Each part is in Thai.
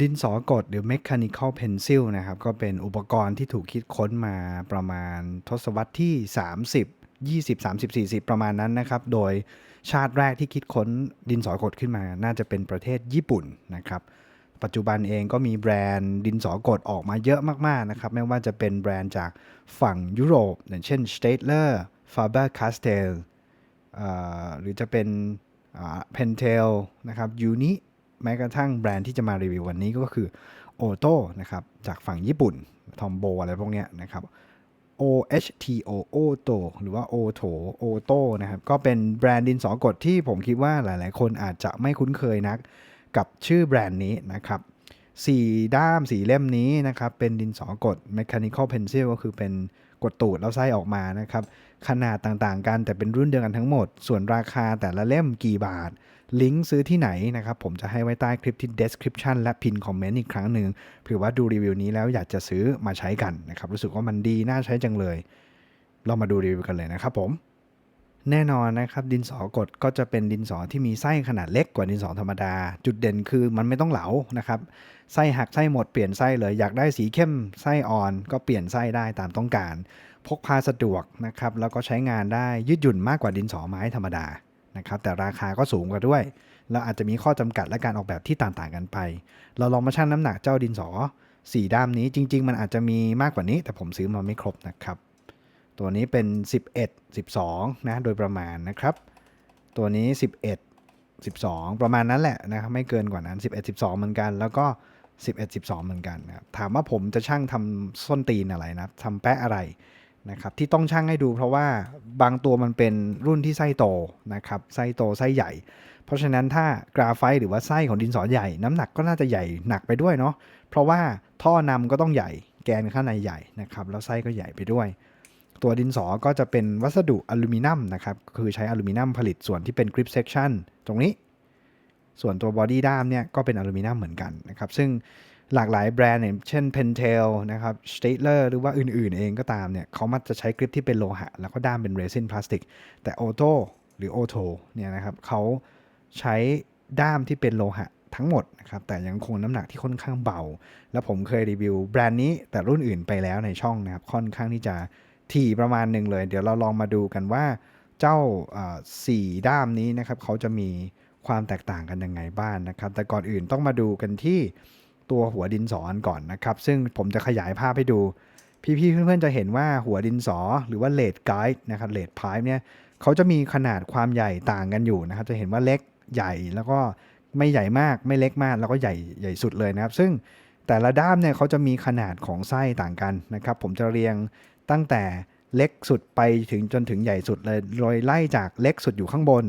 ดินสอกดหรือ mechanical pencil นะครับ ก็เป็นอุปกรณ์ที่ถูกคิดค้นมาประมาณทศวรรษที่ 30 20 30 40 ประมาณนั้นนะครับ โดยชาติแรกที่คิดค้นดินสอกดขึ้นมา น่าจะเป็นประเทศญี่ปุ่นนะครับ ปัจจุบันเองก็มีแบรนด์ดินสอกดออกมาเยอะมากๆนะครับ ไม่ว่าจะเป็นแบรนด์จากฝั่งยุโรป อย่างเช่น Staedtler Faber-Castell หรือจะเป็นเพนเทลนะครับยูนิ แม้กระทั่งแบรนด์ที่จะมารีวิววันนี้ก็คือโอโตนะครับจากฝั่งญี่ปุ่นทอมโบอะไรพวกเนี้ยนะครับ O H T O O t o หรือว่า O t o O t o นะครับ ก็เป็นแบรนด์ดินสอกดที่ผมคิดว่าหลายๆ คนอาจจะไม่คุ้นเคยนักกับชื่อแบรนด์นี้นะครับสีด้ามสีเล่มนี้นะครับ เป็นดินสอกด Mechanical Pencil ก็คือเป็นกดตูดแล้วไส้ออกมานะครับ ขนาดต่างๆกันแต่เป็นรุ่นเดียวกันทั้งหมด ส่วนราคาแต่ละเล่มกี่บาท ลิงก์ซื้อที่ไหนนะครับ ผมจะให้ไว้ใต้คลิปที่ description และพินคอมเมนต์อีกครั้งหนึ่งเผื่อว่าดูรีวิวนี้แล้วอยากจะซื้อมาใช้กันนะครับ รู้สึกว่ามันดีน่าใช้จังเลย เรามาดูรีวิวกันเลยนะครับผมแน่นอนนะครับ ดินสอกดก็จะเป็นดินสอที่มีไส้ขนาดเล็กกว่าดินสอธรรมดา จุดเด่นคือมันไม่ต้องเหลานะครับไส้หักไส้หมดเปลี่ยนไส้เลยอยากได้สีเข้มไส้อ่อนก็เปลี่ยนไส้ได้ตามต้องการ พกพาสะดวกนะครับแล้วก็ใช้งานได้ยืดหยุ่นมากกว่าดินสอไม้ธรรมดา นะครับแต่ราคาก็สูงกว่าด้วยแล้วอาจจะมีข้อจำกัดและการออกแบบที่ต่างๆกันไป เราลองมาชั่งน้ำหนักเจ้าดินสอสีด้ามนี้จริง ๆ มันอาจจะมีมากกว่านี้ แต่ผมซื้อมาไม่ครบนะครับ ตัวนี้เป็น 11 12นะโดยประมาณนะครับ ตัวนี้ 11 12 ประมาณนั้นแหละนะครับไม่เกินกว่านั้น 11 12 เหมือนกัน แล้วก็ 11 12 เหมือนกันนะครับถามว่าผมจะช่างทำส้นตีนอะไรนะทำแปะอะไรนะครับที่ต้องช่างให้ดูเพราะว่า บางตัวมันเป็นรุ่นที่ไส้โตนะครับไส้โตไส้ใหญ่ เพราะฉะนั้นถ้ากราไฟต์หรือว่าไส้ของดินสอใหญ่ น้ำหนักก็น่าจะใหญ่หนักไปด้วยเนาะเพราะว่าท่อนำก็ต้องใหญ่แกนข้างในใหญ่นะครับแล้วไส้ก็ใหญ่ไปด้วย ตัวดินสอก็จะเป็นวัสดุอลูมิเนียมนะครับคือใช้อลูมิเนียมผลิตส่วนที่เป็น grip section ตรงนี้ ส่วนตัวบอดี้ด้ามเนี่ยก็เป็นอลูมิเนียมเหมือนกันนะครับซึ่ง หลากหลายแบรนด์อย่างเช่น Pentel นะครับ Staedtler หรือว่าอื่นๆเองก็ตามเนี่ยเขามักจะใช้กริปที่เป็นโลหะ แล้วก็ด้ามเป็นเรซินพลาสติก แต่ Auto หรือ Auto เนี่ยนะครับเขาใช้ด้ามที่เป็นโลหะทั้งหมดนะครับแต่ยังคงน้ำหนักที่ค่อนข้างเบา แล้วผมเคยรีวิวแบรนด์นี้แต่รุ่นอื่นไปแล้วในช่องนะครับค่อนข้างที่จะถี่ประมาณหนึ่งเลย เดี๋ยวเราลองมาดูกันว่าเจ้าอ่าสี่ด้ามนี้นะครับเขาจะมีความแตกต่างกันยังไงบ้างนะครับ แต่ก่อนอื่นต้องมาดูกันที่ ตัวหัวดินสอกันก่อนนะครับ ซึ่งผมจะขยายภาพให้ดู พี่ๆเพื่อนๆจะเห็นว่าหัวดินสอหรือว่าเลดไกด์นะครับเลดพายเนี่ยเขาจะมีขนาดความใหญ่ต่างกันอยู่นะครับ จะเห็นว่าเล็กใหญ่แล้วก็ไม่ใหญ่มากไม่เล็กมากแล้วก็ใหญ่ใหญ่สุดเลยนะครับ ซึ่งแต่ละด้ามเนี่ยเขาจะมีขนาดของไส้ต่างกันนะครับ ผมจะเรียงตั้งแต่เล็กสุดไปถึงจนถึงใหญ่สุดเลยโดยไล่จากเล็กสุดอยู่ข้างบน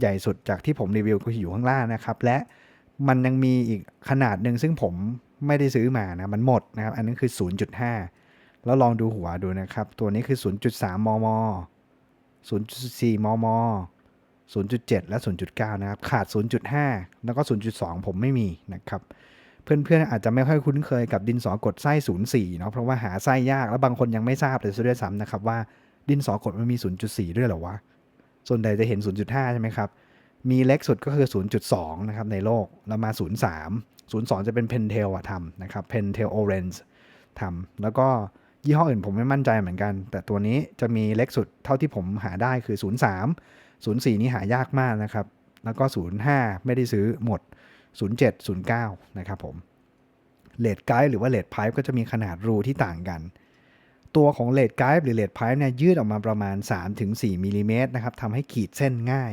ใหญ่สุดจากที่ผมรีวิวก็อยู่ข้างล่างนะครับ และ มันยังมีอีกขนาดหนึ่งซึ่งผมไม่ได้ซื้อมานะ มันหมดนะครับ อันนั้นคือ 0.5 แล้วลองดูหัวดูนะครับ ตัวนี้คือ 0.3 มม 0.4 มม 0.7 และ 0.9 นะครับ ขาด 0.5 แล้วก็ 0.2 ผมไม่มีนะครับ เพื่อนๆอาจจะไม่ค่อยคุ้นเคยกับดินสอกดไส้ 04 เนาะ เพราะว่าหาไส้ยาก แล้วบางคนยังไม่ทราบเลยซะด้วยซ้ำนะครับว่าดินสอกดมันมี 0.4 ด้วยเหรอวะ ส่วนใหญ่จะเห็น 0.5 ใช่ไหมครับ มีเล็กสุดก็คือ 0.2 นะครับในโลก แล้วมา 03 02 จะเป็น Pentel อะทำนะครับ Pentel Orange ทำแล้วก็ยี่ห้ออื่นผมไม่มั่นใจเหมือนกัน แต่ตัวนี้จะมีเล็กสุดเท่าที่ผมหาได้คือ 03 04 นี่หายากมากนะครับ แล้วก็ 05 ไม่ได้ซื้อหมด 07 09 นะครับผมเลดไกด์หรือว่าเลดไพป์ก็จะมีขนาดรูที่ต่างกัน ตัวของเลดไกด์หรือเลดไพป์เนี่ยยืดออกมาประมาณ 3-4มิลลิเมตรนะครับทำให้ขีดเส้นง่าย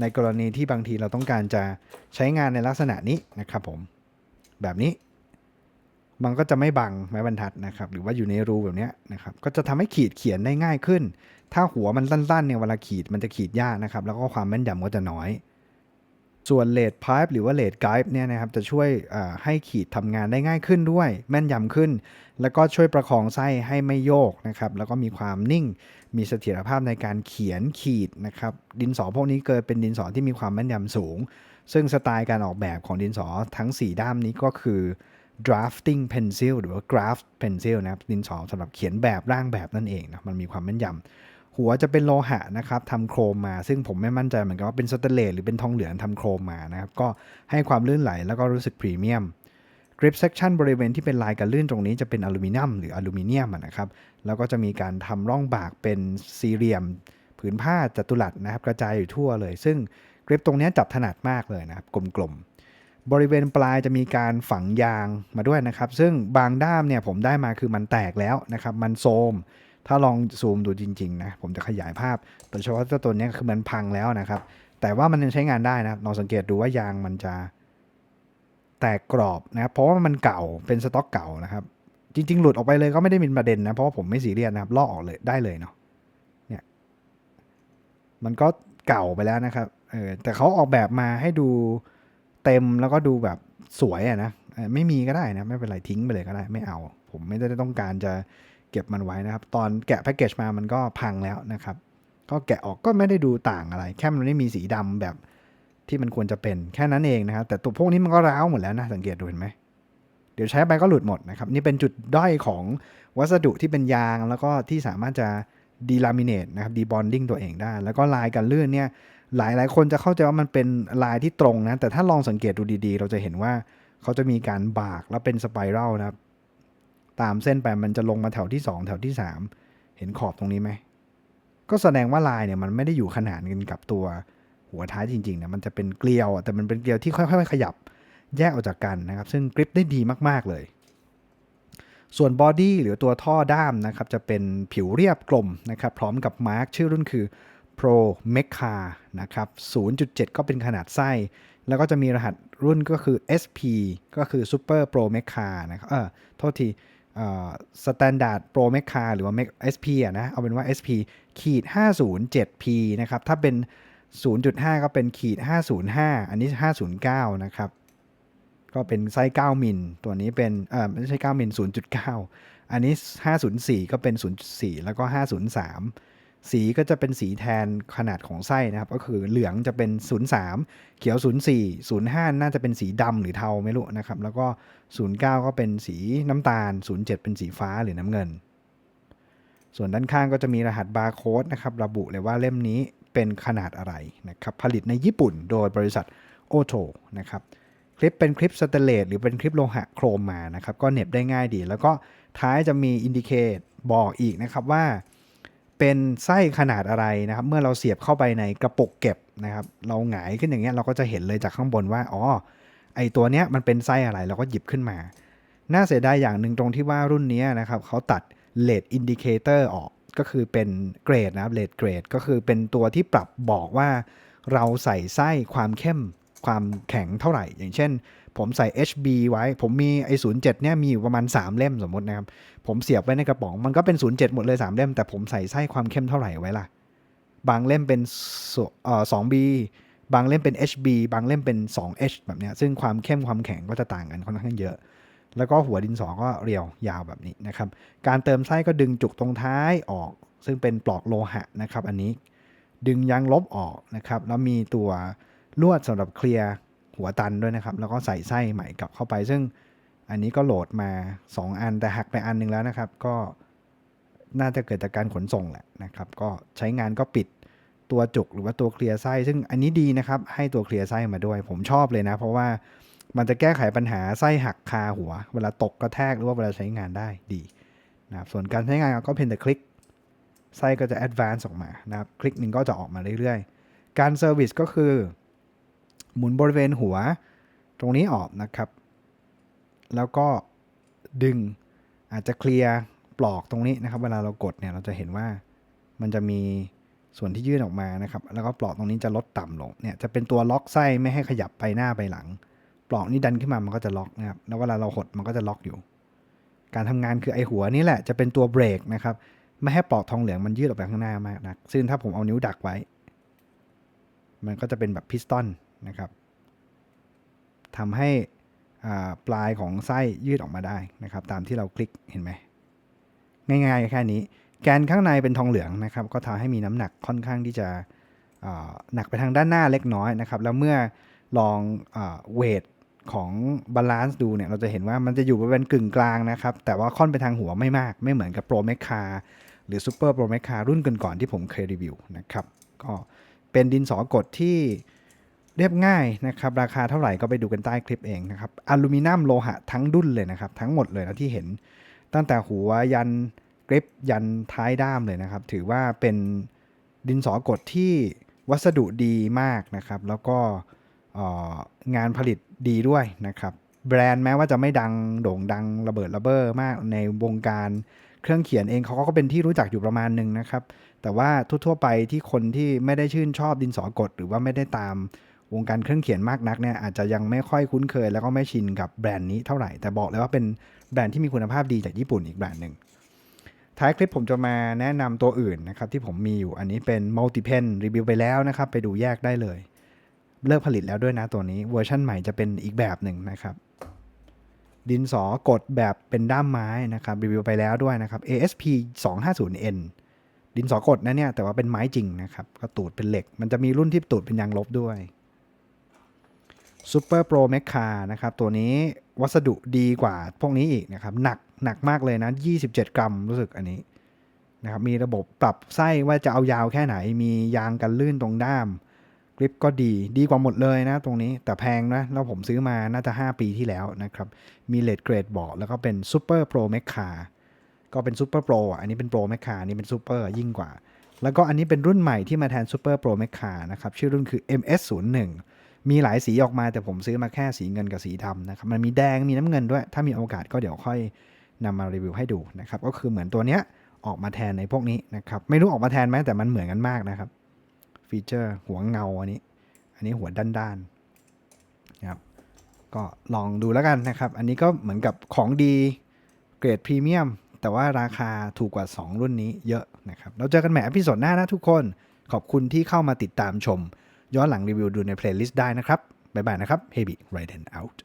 ในกรณีที่บางทีเราต้องการจะใช้งานในลักษณะนี้นะครับผมแบบนี้ มันก็จะไม่บังไม้บรรทัดนะครับ หรือว่าอยู่ในรูแบบนี้นะครับก็จะทำให้ขีดเขียนได้ง่ายขึ้น ถ้าหัวมันสั้นๆเนี่ยเวลาขีดมันจะขีดยากนะครับ แล้วก็ความแม่นยำก็จะน้อย ส่วนเลดพายหรือว่าเลดไกด์เนี่ยนะครับจะช่วยให้ขีดทำงานได้ง่ายขึ้นด้วย แม่นยำขึ้น แล้วก็ช่วยประคองไส้ให้ไม่โยกนะครับแล้วก็มีความนิ่งมีเสถียรภาพในการเขียนขีดนะครับดินสอพวกนี้เกิดเป็นดินสอที่มีความแม่นยำสูง ซึ่งสไตล์การออกแบบของดินสอทั้ง 4 ด้ามนี้ก็คือ drafting pencil หรือว่า graph pencil นะครับดินสอสำหรับเขียนแบบร่างแบบนั่นเองนะมันมีความแม่นยำ หัวจะเป็นโลหะนะครับทำโครมมา ซึ่งผมไม่มั่นใจเหมือนกันว่าเป็นสแตนเลสหรือเป็นทองเหลืองทำโครมมานะครับ ก็ให้ความลื่นไหลแล้วก็รู้สึกพรีเมียม grip section บริเวณที่เป็นลายกันลื่นตรงนี้จะเป็นอลูมิเนียมหรืออลูมิเนียมนะครับ แล้วก็จะมีการทำร่องบากเป็นสี่เหลี่ยม ผืนผ้าจัตุรัสนะครับ กระจายอยู่ทั่วเลย ซึ่งกริปตรงนี้จับถนัดมากเลยนะครับกลมๆบริเวณปลายจะมีการฝังยางมาด้วยนะครับ ซึ่งบางด้ามเนี่ยผมได้มาคือมันแตกแล้วนะครับ มันโทม ถ้าลองซูมดูจริงๆนะผมจะขยายภาพโดยเฉพาะตัวนี้คือมันพังแล้วนะครับ แต่ว่ามันยังใช้งานได้นะลองสังเกตดูว่ายางมันจะแตกกรอบนะครับเพราะว่ามันเก่าเป็นสต็อกเก่านะครับ จริง ๆ หลุดออกไปเลยก็ไม่ได้เป็นประเด็นนะเพราะว่าผมไม่ซีเรียสนะครับลอกออกเลยได้เลยเนาะเนี่ยมันก็เก่าไปแล้วนะครับเออแต่เขาออกแบบมาให้ดูเต็มแล้วก็ดูแบบสวยอะนะไม่มีก็ได้นะไม่เป็นไรทิ้งไปเลยก็ได้ไม่เอา ผมไม่ได้ต้องการจะ เก็บมันไว้นะครับ ตอนแกะแพ็กเกจมามันก็พังแล้วนะครับ ก็แกะออกก็ไม่ได้ดูต่างอะไร แค่มันไม่มีสีดำแบบที่มันควรจะเป็นแค่นั้นเองนะครับ แต่ตัวพวกนี้มันก็ร้าวหมดแล้วนะสังเกตดูเห็นไหมเดี๋ยวใช้ไปก็หลุดหมดนะครับ นี่เป็นจุดด้อยของวัสดุที่เป็นยางแล้วก็ที่สามารถจะดีลามิเนตนะครับดีบอนดิ้งตัวเองได้ แล้วก็ลายกันลื่นเนี่ยหลายหลายคนจะเข้าใจว่ามันเป็นลายที่ตรงนะ แต่ถ้าลองสังเกตดูดีๆ เราจะเห็นว่าเขาจะมีการบากแล้วเป็นสไปรัลนะครับ ตามเส้นไปมันจะลงมาแถวที่ 2 แถวที่ 3 เห็นขอบตรงนี้ไหม ก็แสดงว่าลายเนี่ยมันไม่ได้อยู่ขนานกันกับตัวหัวท้ายจริงๆนะมันจะเป็นเกลียว แต่มันเป็นเกลียวที่ค่อยๆขยับแยกออกจากกันนะครับ ซึ่งกริปได้ดีมากๆเลย ส่วนบอดี้หรือตัวท่อด้ามนะครับ จะเป็นผิวเรียบกลมนะครับ พร้อมกับมาร์กชื่อรุ่นคือ Pro m e c a นะครับ 0.7 ก็เป็นขนาดไส้ แล้วก็จะมีรหัสรุ่นก็คือ SP ก็คือ Super Pro m e c a นะครับ เออโทษที สแตนดาร์ดโปรเมคาหรือว่า SP อะนะ เอาเป็นว่า SP ขีด 507P นะครับ ถ้าเป็น 0.5 ก็เป็นขีด505 อันนี้ 509 นะครับ ก็เป็นไซส์9มิล ตัวนี้เป็นเออไม่ใช่ 9มิล 0.9 อันนี้ 504 ก็เป็น 0.4 แล้วก็ 503 สีก็จะเป็นสีแทนขนาดของไส้นะครับ ก็คือเหลืองจะเป็น 03 เขียว 04 05 น่าจะเป็นสีดำหรือเทาไม่รู้นะครับ แล้วก็ 09 ก็เป็นสีน้ำตาล 07 เป็นสีฟ้าหรือน้ำเงิน ส่วนด้านข้างก็จะมีรหัสบาร์โค้ดนะครับระบุเลยว่าเล่มนี้เป็นขนาดอะไรนะครับผลิตในญี่ปุ่นโดยบริษัทโอโ o นะครับคลิปเป็นคลิปสเตเลสหรือเป็นคลิปโลหะโครมมานะครับก็เน็บได้ง่ายดี แล้วก็ท้ายจะมีอินดิเคตบอกอีกนะครับว่า เป็นไส้ขนาดอะไรนะครับ เมื่อเราเสียบเข้าไปในกระปุกเก็บนะครับ เราหงายขึ้นอย่างเงี้ยเราก็จะเห็นเลยจากข้างบนว่า อ๋อ ไอตัวเนี้ยมันเป็นไส้อะไร เราก็หยิบขึ้นมา น่าเสียดายอย่างหนึ่งตรงที่ว่ารุ่นเนี้ยนะครับเขาตัด lead indicator ออก ก็คือเป็นเกรดนะครับ lead grade ก็คือเป็นตัวที่ปรับบอกว่า เราใส่ไส้ความเข้มความแข็งเท่าไหร่ อย่างเช่น ผมใส่ HB ไว้ ผมมีไอ้07เนี่ยมีอยู่ประมาณ 3 เล่มสมมตินะครับ ผมเสียบไว้ในกระป๋อง มันก็เป็น 07 หมดเลย 3 เล่ม แต่ผมใส่ไส้ความเข้มเท่าไหร่ไว้ล่ะ บางเล่มเป็นสเอ่อ 2B บางเล่มเป็น HB บางเล่มเป็น 2H แบบเนี้ย ซึ่งความเข้มความแข็งก็จะต่างกันค่อนข้างเยอะ แล้วก็หัวดินสอก็เรียวยาวแบบนี้นะครับ การเติมไส้ก็ดึงจุกตรงท้ายออก ซึ่งเป็นปลอกโลหะนะครับ อันนี้ ดึงยางลบออกนะครับ แล้วมีตัวลวดสำหรับเคลียร์ หัวตันด้วยนะครับ แล้วก็ใส่ไส้ใหม่กลับเข้าไป ซึ่งอันนี้ก็โหลดมา 2 อันแต่หักไปอันหนึงแล้วนะครับ ก็น่าจะเกิดจากการขนส่งแหละนะครับ ก็ใช้งานก็ปิดตัวจุกหรือว่าตัวเคลียร์ไส้ ซึ่งอันนี้ดีนะครับ ให้ตัวเคลียร์ไส้มาด้วย ผมชอบเลยนะ เพราะว่ามันจะแก้ไขปัญหาไส้หักคาหัว เวลาตกกระแทกหรือว่าเวลาใช้งานได้ดีนะครับ ส่วนการใช้งานก็เพียงแต่คลิกไส้ก็จะ advance ออกมานะครับ คลิกหนึ่งก็จะออกมาเรื่อยๆ การเซอร์วิสก็คือ หมุนบริเวณหัวตรงนี้ออกนะครับ แล้วก็ดึงอาจจะเคลียร์ปลอกตรงนี้นะครับ เวลาเรากดเนี่ยเราจะเห็นว่ามันจะมีส่วนที่ยื่นออกมานะครับ แล้วก็ปลอกตรงนี้จะลดต่ำลงเนี่ยจะเป็นตัวล็อกไส้ไม่ให้ขยับไปหน้าไปหลัง ปลอกนี้ดันขึ้นมามันก็จะล็อกนะครับแล้วเวลาเราหดมันก็จะล็อกอยู่ การทำงานคือไอหัวนี่แหละจะเป็นตัวเบรกนะครับไม่ให้ปลอกทองเหลืองมันยืดออกไปข้างหน้ามากนะซึ่งถ้าผมเอานิ้วดักไว้ มันก็จะเป็นแบบพิสตอน นะครับทำให้ปลายของไส้ยืดออกมาได้นะครับ ตามที่เราคลิกเห็นไหมง่ายๆแค่นี้ แกนข้างในเป็นทองเหลืองนะครับ ก็ทำให้มีน้ำหนักค่อนข้างที่จะหนักไปทางด้านหน้าเล็กน้อยนะครับ แล้วเมื่อลองเวทของบาลานซ์ดูเนี่ยเราจะเห็นว่ามันจะอยู่บริเวณกึ่งกลางนะครับ แต่ว่าค่อนไปทางหัวไม่มาก ไม่เหมือนกับ Pro m e c a หรือ Super Pro m e c a รุ่นก่อนๆที่ผมเคยรีวิวนะครับ ก็เป็นดินสอกดที่ เรียบง่ายนะครับ ราคาเท่าไหร่ก็ไปดูกันใต้คลิปเองนะครับอลูมิเนียมโลหะทั้งดุ้นเลยนะครับ ทั้งหมดเลยนะที่เห็น ตั้งแต่หัวยันกริปยันท้ายด้ามเลยนะครับ ถือว่าเป็นดินสอกดที่วัสดุดีมากนะครับ แล้วก็องานผลิตดีด้วยนะครับ แบรนด์แม้ว่าจะไม่ดังโด่งดังระเบิดระเบ้อมากในวงการเครื่องเขียนเองเขาก็เป็นที่รู้จักอยู่ประมาณหนึ่งนะครับ แต่ว่าทั่วๆไปที่คนที่ไม่ได้ชื่นชอบดินสอกด หรือว่าไม่ได้ตาม วงการเครื่องเขียนมากนักเนี่ยอาจจะยังไม่ค่อยคุ้นเคย แล้วก็ไม่ชินกับแบรนด์นี้เท่าไหร่ แต่บอกเลยว่าเป็นแบรนด์ที่มีคุณภาพดีจากญี่ปุ่นอีกแบรนด์หนึ่งท้ายคลิปผมจะมาแนะนำตัวอื่นนะครับที่ผมมีอยู่อันนี้เป็น Multipen รีวิวไปแล้วนะครับ ไปดูแยกได้เลย เลิกผลิตแล้วด้วยนะตัวนี้เวอร์ชั่นใหม่จะเป็นอีกแบบหนึ่งนะครับ ดินสอกดแบบเป็นด้ามไม้นะครับรีวิวไปแล้วด้วยนะครับ ASP 250N ดินสอกดนะเนี่ยแต่ว่าเป็นไม้จริงนะครับก็ตูดเป็นเหล็ก มันจะมีรุ่นที่ตูดเป็นยางลบด้วย Super Pro m e c a นะครับตัวนี้วัสดุดีกว่าพวกนี้อีกนะครับหนักหนักมากเลยนะ 27 กรัมรู้สึกอันนี้นะครับมีระบบปรับไส้ว่าจะเอายาวแค่ไหน มียางกันลื่นตรงด้ามกริปก็ดีดีกว่าหมดเลยนะตรงนี้แต่แพงนะแล้วผมซื้อมาน่าจะ 5 ปีที่แล้วนะครับ มีเลดเกรดบอกแล้วก็เป็น Super Pro m e c a ก็เป็น Super Pro อะอันนี้เป็น Pro m e c a อันนี้เป็น Super ยิ่งกว่า แล้วก็อันนี้เป็นรุ่นใหม่ที่มาแทน Super Pro m e c a นะครับชื่อรุ่นคือ MS01 มีหลายสีออกมาแต่ผมซื้อมาแค่สีเงินกับสีดำนะครับมันมีแดงมีน้ำเงินด้วย ถ้ามีโอกาสก็เดี๋ยวค่อยนำมารีวิวให้ดูนะครับก็คือเหมือนตัวเนี้ยออกมาแทนในพวกนี้นะครับไม่รู้ออกมาแทนไหมแต่มันเหมือนกันมากนะครับฟีเจอร์หัวเงาอันนี้ อันนี้หัวด้านๆนะครับก็ลองดูแล้วกันนะครับ อันนี้ก็เหมือนกับของดีเกรดพรีเมียมแต่ว่าราคาถูกกว่า 2 รุ่นนี้เยอะนะครับ เราเจอกันใหม่อพิโซดหน้านะทุกคน ขอบคุณที่เข้ามาติดตามชม ย้อนหลังรีวิวดูในเพลย์ลิสต์ได้นะครับบ๊ายบายนะครับ Heavy Riden Out